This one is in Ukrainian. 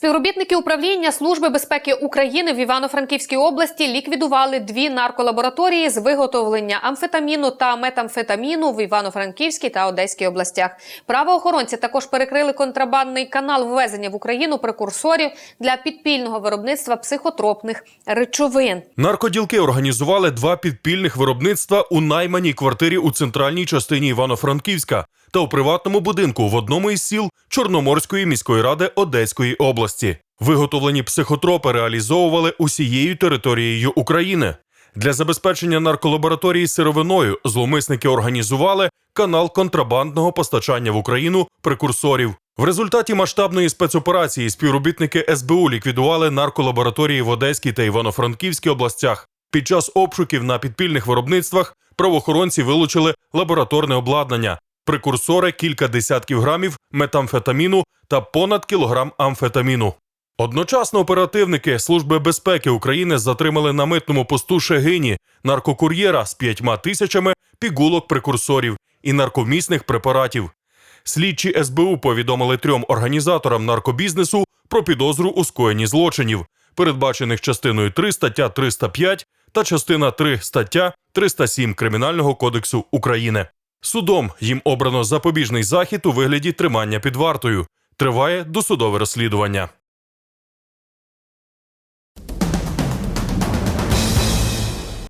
Співробітники управління Служби безпеки України в Івано-Франківській області ліквідували дві нарколабораторії з виготовлення амфетаміну та метамфетаміну в Івано-Франківській та Одеській областях. Правоохоронці також перекрили контрабандний канал ввезення в Україну прекурсорів для підпільного виробництва психотропних речовин. Наркоділки організували два підпільних виробництва у найманій квартирі у центральній частині Івано-Франківська та у приватному будинку в одному із сіл Чорноморської міської ради Одеської області. Виготовлені психотропи реалізовували усією територією України. Для забезпечення нарколабораторії сировиною зловмисники організували канал контрабандного постачання в Україну прекурсорів. В результаті масштабної спецоперації співробітники СБУ ліквідували нарколабораторії в Одеській та Івано-Франківській областях. Під час обшуків на підпільних виробництвах правоохоронці вилучили лабораторне обладнання, прекурсори, кілька десятків грамів метамфетаміну та понад кілограм амфетаміну. Одночасно оперативники Служби безпеки України затримали на митному посту Шегині наркокур'єра з п'ятьма тисячами пігулок прекурсорів і наркомісних препаратів. Слідчі СБУ повідомили трьом організаторам наркобізнесу про підозру у скоєнні злочинів, передбачених частиною 3 стаття 305 та частина 3 стаття 307 Кримінального кодексу України. Судом їм обрано запобіжний захід у вигляді тримання під вартою. Триває досудове розслідування.